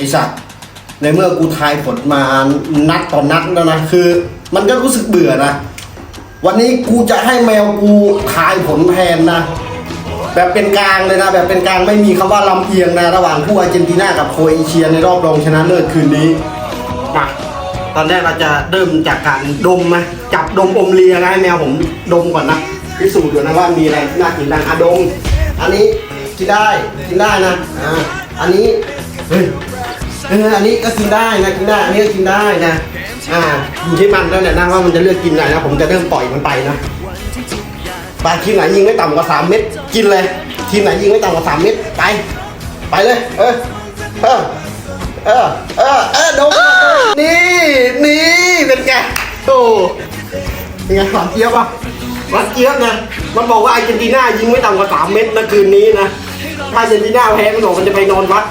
ไอสัตว์ในเมื่อกูทายผลมานัดต่อนัดแล้วนะคือ มันก็รู้สึกเบื่อนะ วันนี้กูจะให้แมวกูทายผลแทนนะแบบเป็นกลางเลยนะ แบบเป็นกลางไม่มีคำว่าลำเอียงนะ ระหว่างผู้อาร์เจนตินากับโครเอเชียในรอบรองชนะเลิศคืนนี้มาตอนแรกเราจะเริ่มจากการดมนะจับดมอมเลียนะให้แมวผมดมก่อนนะพิสูจน์ดูนะว่ามีอะไรน่ากินบ้างอะดม อันนี้กินได้กินได้นะอ่าอันนี้เฮ้ย เอออันนี้ก็กินได้นะกินได้ อันนี้ก็กินได้นะ อ่าอยู่ที่มันแล้วแหละนะว่ามันจะเลือกกินอะไรนะผมจะเริ่มปล่อยมันไปนะไปทีมไหนยิงไม่ต่ำกว่าสามเม็ดกินเลย ทีมไหนยิงไม่ต่ำกว่าสามเม็ดไป ไปเลย เออเออเออเออเออโดนนี่นี่เป็นไงโอ้เป็นไงหวานเจี๊ยบอะ หวานเกียบนะมันบอกว่าอาร์เจนตินายิงไม่ต่ำกว่าสามเม็ดนะคืนนี้นะถ้าอาร์เจนตินาแพ้มันบอกมันจะไปนอนวัด